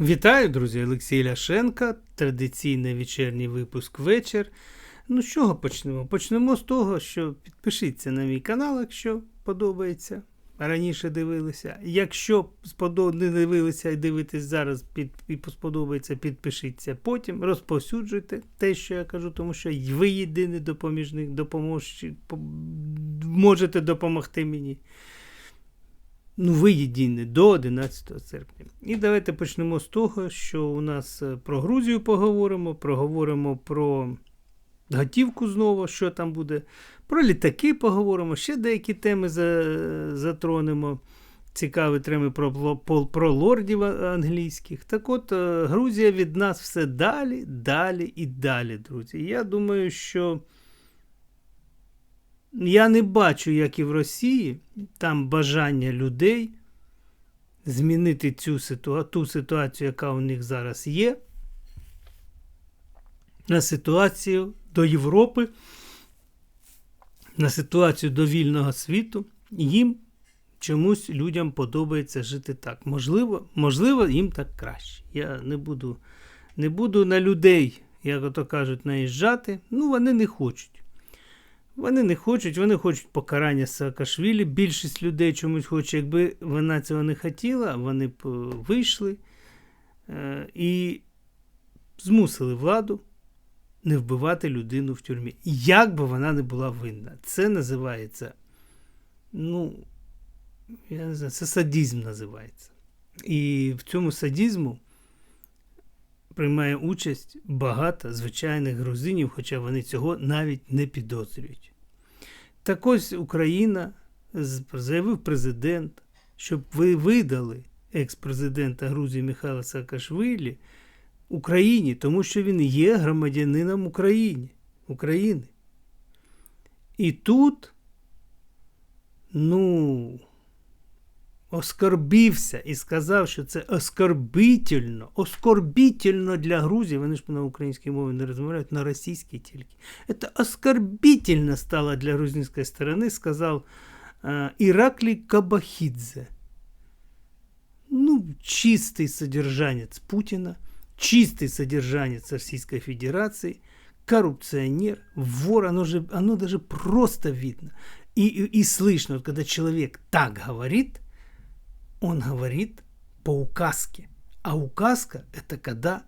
Вітаю, друзі! Олексій Ляшенка. Традиційний вечірній випуск вечір. Ну, з чого почнемо? Почнемо з того, що підпишіться на мій канал, якщо подобається. Раніше дивилися. Якщо не дивилися і дивитесь зараз, під... і сподобається, підпишіться. Потім розповсюджуйте те, що я кажу, тому що ви єдиний допоміжник, допомож... можете допомогти мені. Ну, ви до 11 серпня. І давайте почнемо з того, що у нас е, про Грузію поговоримо, проговоримо про готівку знову, що там буде, про літаки поговоримо, ще деякі теми затронемо. Цікаві про, про, про лордів англійських. Так от, е, Грузія від нас все далі, далі і далі, друзі. Я думаю, що. Я не бачу, як і в Росії, там бажання людей змінити цю ситуа ту ситуацію, яка у них зараз є, на ситуацію до Європи, на ситуацію до вільного світу. Їм чомусь людям подобається жити так. Можливо, можливо, їм так краще. Я не буду, не буду на людей, як ото кажуть, наїжджати. Ну, вони не хочуть. Вони не хочуть, вони хочуть покарання Саакашвілі. Більшість людей чомусь хоче, якби вона цього не хотіла, вони б е, вийшли е, і змусили владу не вбивати людину в тюрмі. Як би вона не була винна. Це називається, ну, я не знаю, це садізм називається. І в цьому садізму приймає участь багато звичайних грузинів, хоча вони цього навіть не підозрюють. Так ось Україна заявив президент, щоб ви видали екс-президента Грузії Михайла Саакашвілі Україні, тому що він є громадянином України. України. І тут, ну, оскорбився і сказав, що це оскорбительно, оскорбительно для Грузії. Вони ж на українській мові не розмовляють, на російській тільки. Це оскорбительно стало для грузинської сторони, сказав э, Іраклій Кабахідзе. Ну, чистий содержанец Путина, чистый содержанец Российской Федерации, коррупционер, вор, оно, же, оно даже просто видно. И, и, и слышно, вот, когда человек так говорит – он говорит по указке. А указка – это когда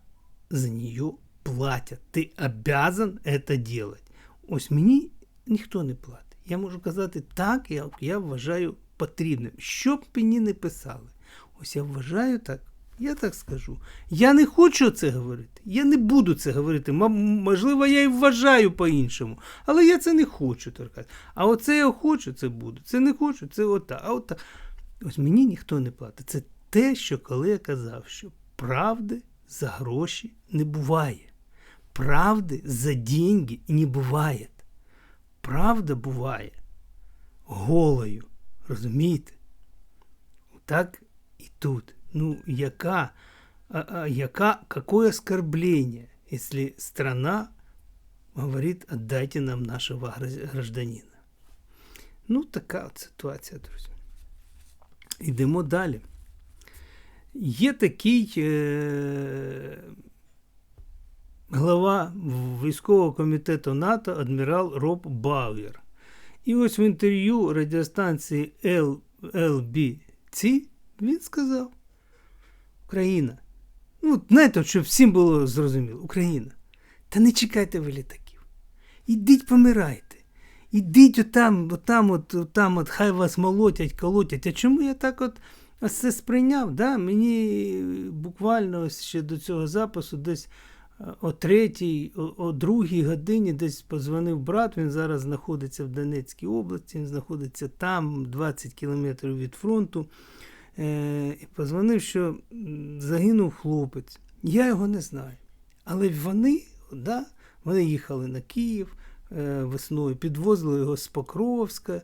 за нее платять. Ти обязан це делать. Ось мені ніхто не платить. Я можу казати так, як я вважаю потрібним. Що б мені не писали. Ось я вважаю так. Я так скажу. Я не хочу це говорити. Я не буду це говорити. Можливо, я і вважаю по-іншому. Але я це не хочу торкати. А оце я хочу, це буду. Це не хочу, це ота. А ота. Ось мені ніхто не платить. Це те, що коли я казав, що правди за гроші не буває. Правди за деньги не буває. Правда буває голою. Розумієте? Так і тут. Ну, яка, а, а, яка, какое оскорбление, если страна говорит, отдайте нам нашего гражданина. Ну, така от ситуація, друзі. Йдемо далі. Є такий е, глава військового комітету НАТО адмірал Роб Бауєр. І ось в інтерв'ю радіостанції LBC він сказав: Україна. Ну, знаєте, щоб всім було зрозуміло, Україна. Та не чекайте ви літаків. Ідіть помирайте. Ідіть отам, отам, от, отам, от, хай вас молотять, колотять. А чому я так от це сприйняв? Да? Мені буквально ось ще до цього запису десь о третій, о, о другій годині десь позвонив брат. Він зараз знаходиться в Донецькій області, він знаходиться там, 20 кілометрів від фронту. Е, І позвонив, що загинув хлопець. Я його не знаю. Але вони, да, вони їхали на Київ. Е, весною, підвозили його з Покровська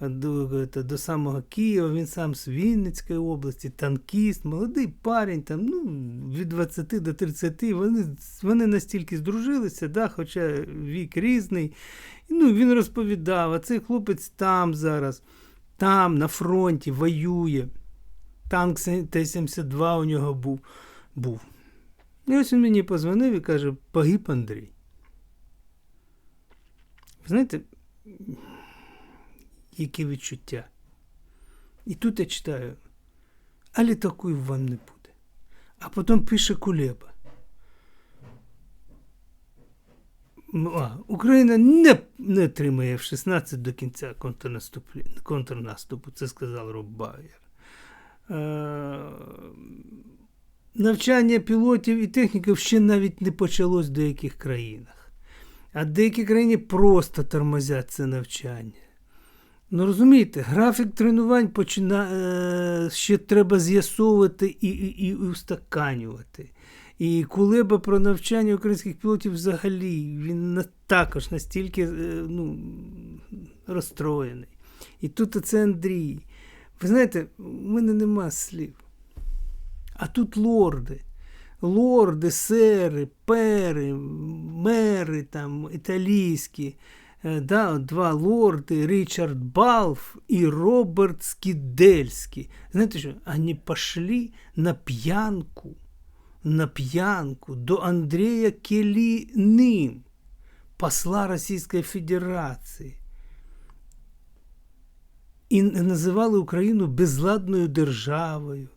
до до самого Києва, він сам з Вінницької області, танкіст, молодий парень, там, ну, від 20 до 30. Вони вони настільки здружилися, да, хоча вік різний. Ну, Він розповідав, а цей хлопець там зараз, там, на фронті, воює. Танк Т-72 у нього був. був. І ось він мені позвонив і каже, погиб Андрій. Знаєте, які відчуття. І тут я читаю, а літаку вам не буде. А потім пише Кулеба. А, Україна не, не отримає F-16 до кінця контрнаступу, це сказав Роб Багер. Е, навчання пілотів і техніків ще навіть не почалось в деяких країнах. А деякі країни просто тормозять це навчання. Ну розумієте, графік тренувань почина... е, ще треба з'ясовувати і, і, і устаканювати. І Кулеба про навчання українських пілотів взагалі він також настільки е, ну, розстроєний. І тут оце Андрій. Ви знаєте, у мене нема слів. А тут лорди. Лорди, сери, пери, мери там, італійські. Е, Да, два лорди, Ричард Балф и Роберт Скидельский. Знаете что, они пошли на пьянку, на пьянку до Андрея Келиним, посла Российской Федерации. І називали Україну безладною державою.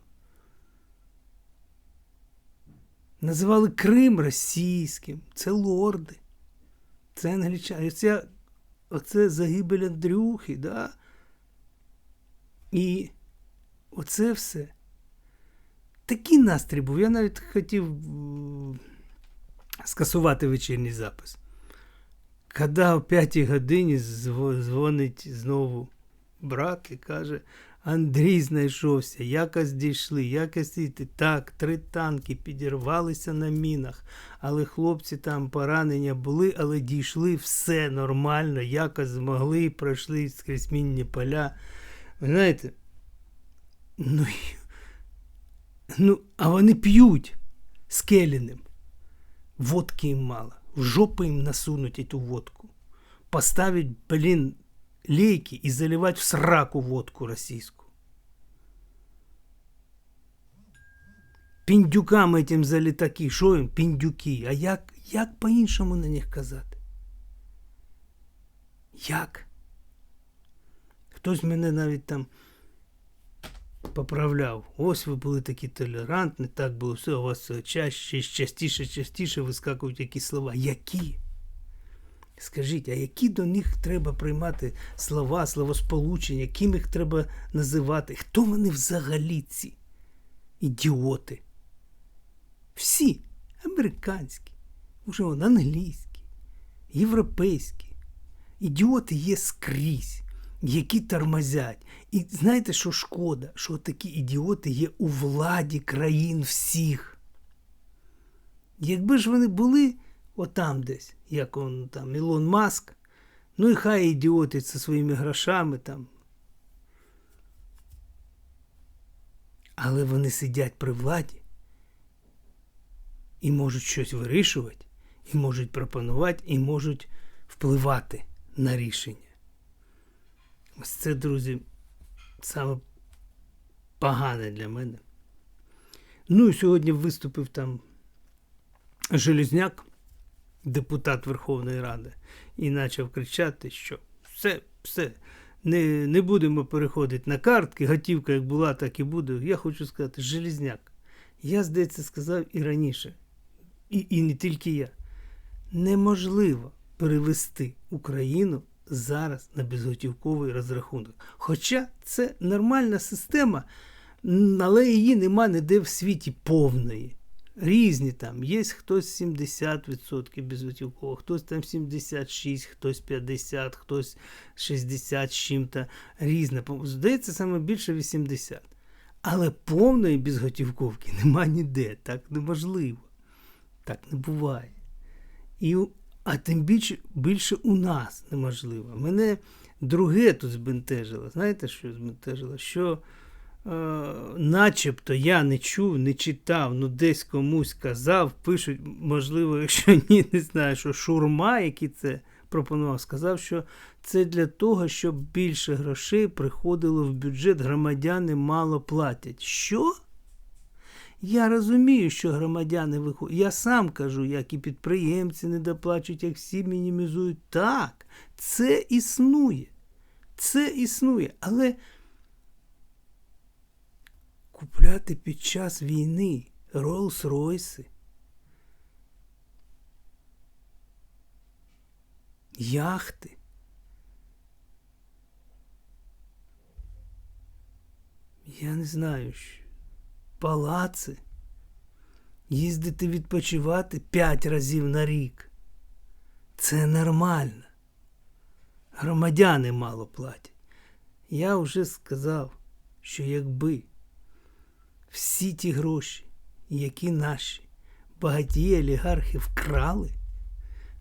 Називали Крим російським. Це лорди. Це англічани. Оце, оце загибель Андрюхи, да? І оце все. Такий настрій був. Я навіть хотів скасувати вечірній запис. Коли о 5 годині дзвонить знову брат і каже: Андрій знайшовся, якось дійшли, якось іти. Так, три танки підірвалися на мінах, але хлопці там поранення були, але дійшли все нормально, якось змогли, пройшли скрізь мінні поля. Ви знаєте, ну, ну, а вони п'ють з Келіним. Водки їм мало. В жопу їм насунуть эту водку. Поставить, блин, лейки и заливать в сраку водку российскую. Піндюкам этим за літаки. Що їм? Піндюки. А як, як по-іншому на них казати? Як? Хтось мене навіть там поправляв. Ось ви були такі толерантні, так було все, у вас все чаще, частіше, частіше вискакують якісь слова. Які? Скажіть, а які до них треба приймати слова, словосполучення, ким їх треба називати? Хто вони взагалі ці? Ідіоти? Всі американські, уже англійські, європейські. Ідіоти є скрізь, які тормозять. І знаєте, що шкода, що такі ідіоти є у владі країн всіх. Якби ж вони були отам десь, як он там Ілон Маск, ну і хай ідіотить зі своїми грошами там. Але вони сидять при владі і можуть щось вирішувати, і можуть пропонувати, і можуть впливати на рішення. Ось це, друзі, саме погане для мене. Ну і сьогодні виступив там Железняк, депутат Верховної Ради, і почав кричати, що все, все, не, не будемо переходити на картки, готівка як була, так і буде. Я хочу сказати, Железняк. Я, здається, сказав і раніше, і, і не тільки я. Неможливо перевести Україну зараз на безготівковий розрахунок. Хоча це нормальна система, але її нема ніде в світі повної. Різні там. Є хтось 70% безготівково, хтось там 76, хтось 50, хтось 60 з чим-то. Різне. Здається, саме більше 80. Але повної безготівковки нема ніде. Так неможливо. Так не буває. І, а тим більше, більше у нас неможливо. Мене друге тут збентежило. Знаєте, що збентежило? Що е, начебто я не чув, не читав, ну десь комусь казав, пишуть, можливо, якщо ні, не знаю, що Шурма, який це пропонував, сказав, що це для того, щоб більше грошей приходило в бюджет, громадяни мало платять. Що? Я розумію, що громадяни виходять. Я сам кажу, як і підприємці не доплачують, як всі мінімізують. Так, це існує. Це існує. Але купляти під час війни Роллс-Ройси, яхти. Я не знаю, що палаци, їздити відпочивати п'ять разів на рік. Це нормально. Громадяни мало платять. Я вже сказав, що якби всі ті гроші, які наші багаті олігархи вкрали,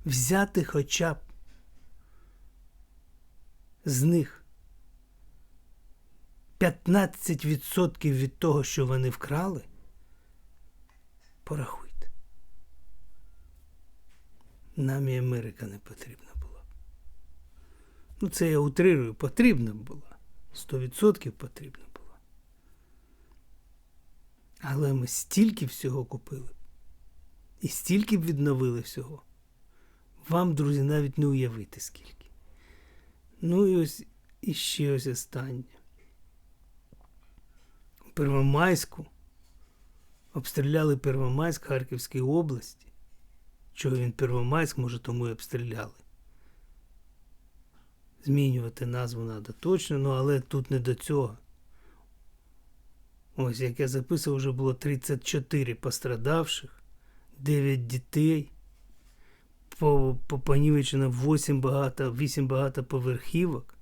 взяти хоча б з них 15% від того, що вони вкрали, порахуйте. Нам і Америка не потрібна була. Ну, це я утрирую, потрібна була. 100% потрібна. Але ми стільки всього купили. І стільки б відновили всього. Вам, друзі, навіть не уявити скільки. Ну і ось іще ось останнє. У Первомайську обстріляли Первомайськ Харківській області. Чого він Первомайськ, може, тому і обстріляли. Змінювати назву треба точно, ну але тут не до цього. Ось, як я записував, вже було 34 пострадавших, 9 дітей, понівечено 8 багато, 8 багатоповерхівок.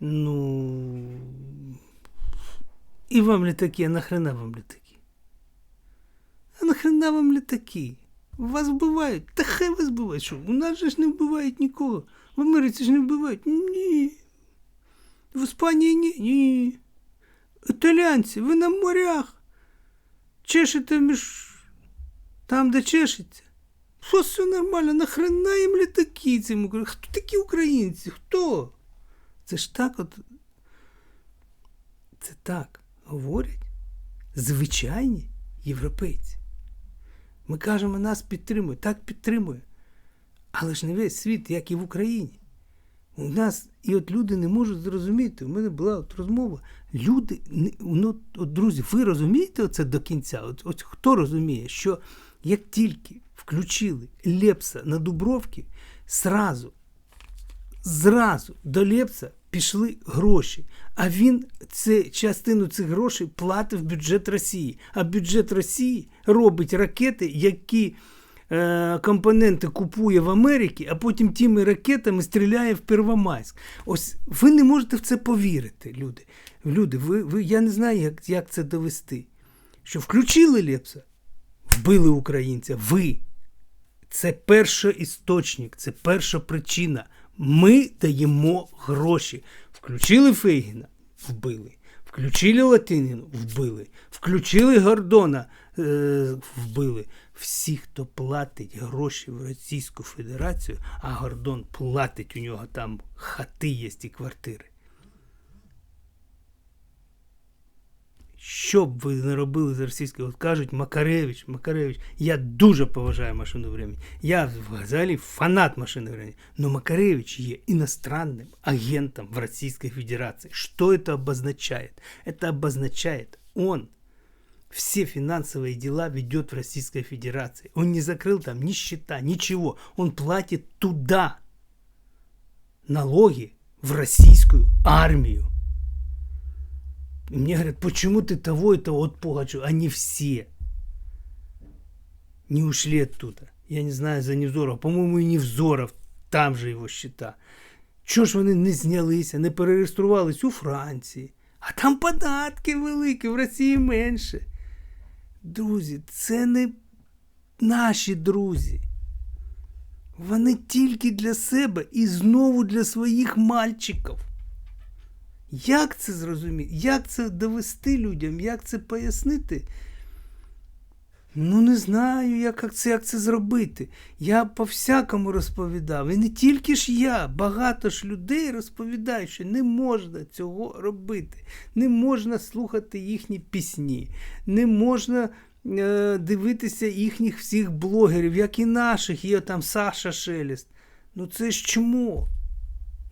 Ну. І вам літаки, а нахрена вам літаки? А нахрена вам літаки? Вас вбивають? Та хай вас вбивають. Що? У нас же ж не вбивають нікого. В Америці ж не вбивають. Ні. В Іспанії ні. Ні. Італіянці, ви на морях. Чешете між там, де чешеться. Що все нормально, нахрена їм літаки цим українцям? Хто такі українці? Хто? Це ж так от. Це так говорять звичайні європейці. Ми кажемо, нас підтримує, так підтримує. Але ж не весь світ, як і в Україні. У нас, і от люди не можуть зрозуміти. У мене була от розмова. Люди, ну, от, друзі, ви розумієте це до кінця? От, от хто розуміє, що як тільки включили Лепса на Дубровки, зразу, зразу до Лепса пішли гроші. А він це, частину цих грошей платив бюджет Росії. А бюджет Росії робить ракети, які е, компоненти купує в Америці, а потім тими ракетами стріляє в Первомайськ. Ось ви не можете в це повірити, люди. Люди, ви, ви, я не знаю, як, як це довести. Що включили Лепса, вбили українця. Ви. Це перший істочник, це перша причина. Ми даємо гроші. Включили Фейгіна вбили. Включили Латиніну вбили. Включили Гордона е, вбили. Всі, хто платить гроші в Російську Федерацію, а Гордон платить у нього там хати є і квартири. Що б ви не робили з російського, кажуть Макаревич, Макаревич, я дуже поважаю машину времени. Я взагалі фанат машины времени. Но Макаревич є иностранным агентом в Российской Федерации. Что это обозначает? Это обозначает, он все финансовые дела ведет в Российской Федерации. Он не закрыл там ни счета, ничего. Он платит туда налоги в российскую армию. И мне говорят, почему ты того и того от Пугачева? Они все не ушли оттуда. Я не знаю за Невзоров. По-моему, и Невзоров, там же його щита. Чого ж вони не знялися, не перереєструвались у Франції? А там податки великі, в Росії менше. Друзі, це не наші друзі. Вони тільки для себе і знову для своїх мальчиків. Як це зрозуміти? Як це довести людям? Як це пояснити? Ну, не знаю, як це, як це зробити. Я по-всякому розповідав. І не тільки ж я, багато ж людей розповідають, що не можна цього робити. Не можна слухати їхні пісні, не можна е, дивитися їхніх всіх блогерів, як і наших, є там Саша Шелест. Ну це ж чмо?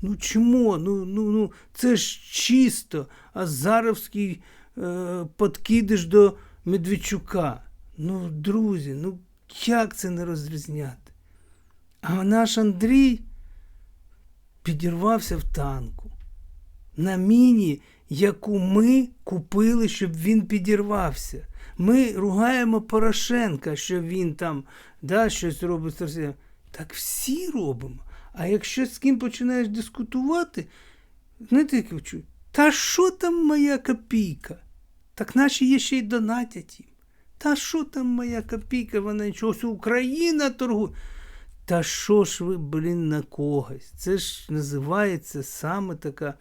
Ну чмо? Ну, ну, ну, це ж чисто Азаровський е, подкидиш до Медведчука. Ну, друзі, ну як це не розрізняти? А наш Андрій підірвався в танку на міні, яку ми купили, щоб він підірвався. Ми ругаємо Порошенка, що він там да, щось робить з Росією. Так всі робимо. А якщо з ким починаєш дискутувати, знаєте, як я чую? Та що там моя копійка? Так наші є ще й донатять їм. Та що там моя копійка, вона нічого, ось Україна торгує. Та що ж ви, блін, на когось? Це ж називається саме така,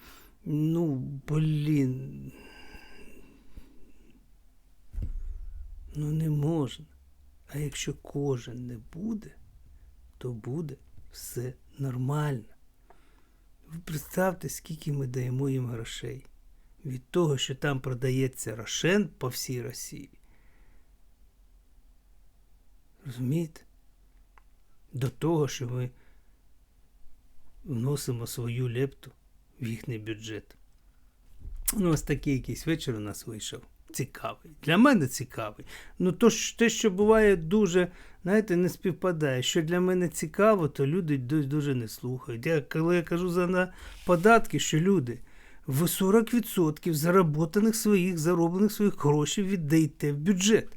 ну, блін. Ну, не можна. А якщо кожен не буде, то буде все нормально. Ви представте, скільки ми даємо їм грошей. Від того, що там продається Рошен по всій Росії. Розумієте? До того, що ми вносимо свою лепту в їхній бюджет. Ну, ось такий якийсь вечір у нас вийшов. Цікавий. Для мене цікавий. Ну, то, ж- те, що буває дуже, знаєте, не співпадає. Що для мене цікаво, то люди ду- дуже не слухають. Я, коли я кажу за податки, що люди, ви 40% заработаних своїх, зароблених своїх грошей віддаєте в бюджет.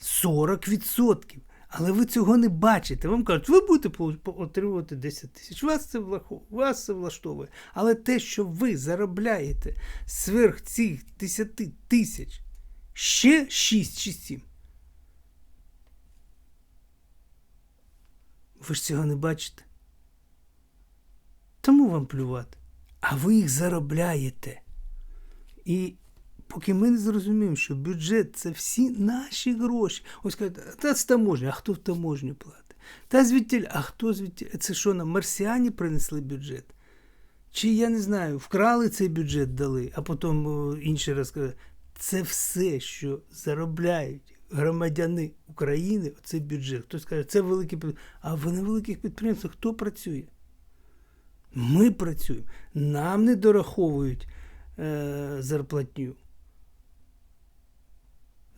40%. Але ви цього не бачите. Вам кажуть, ви будете отримувати 10 тисяч. Вас це, вас це влаштовує. Але те, що ви заробляєте сверх цих 10 тисяч, ще 6 чи 7. Ви ж цього не бачите. Тому вам плювати. А ви їх заробляєте. І поки ми не зрозуміємо, що бюджет це всі наші гроші. Ось кажуть, та з таможні, а хто в таможню платить? Та звідтіль, а хто звідтіль? Це що нам марсіані принесли бюджет? Чи я не знаю, вкрали цей бюджет, дали, а потім о, інший раз сказали, це все, що заробляють громадяни України, оцей бюджет. Хтось каже, це великі підприємства. А в невеликих підприємствах хто працює? Ми працюємо. Нам не дораховують е, зарплатню.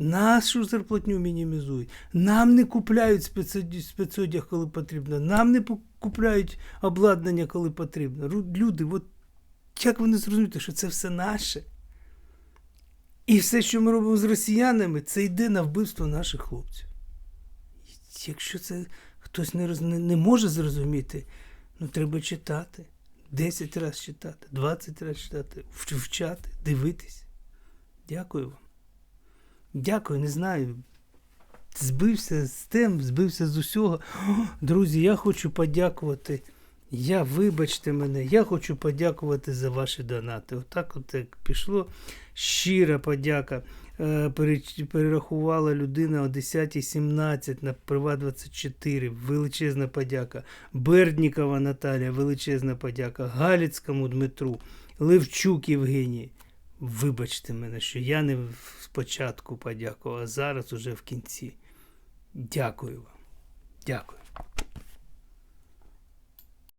Нашу зарплатню мінімізують. Нам не купляють спецодяг, коли потрібно. Нам не купляють обладнання, коли потрібно. Люди, от як вони зрозуміти, що це все наше? І все, що ми робимо з росіянами, це йде на вбивство наших хлопців. Якщо це хтось не, роз... не може зрозуміти, ну треба читати. 10 разів читати, 20 разів читати, вчати, дивитись. Дякую вам. Дякую, не знаю. Збився з тем, збився з усього. О, друзі, я хочу подякувати. Я, вибачте мене, я хочу подякувати за ваші донати. Отак от як пішло. Щира подяка. Е, Перерахувала людина о 10.17 на Приват 24. Величезна подяка. Берднікова Наталія, величезна подяка. Галіцькому Дмитру, Левчук Євгеній. Вибачте мене, що я не спочатку подякував, а зараз уже в кінці. Дякую вам. Дякую.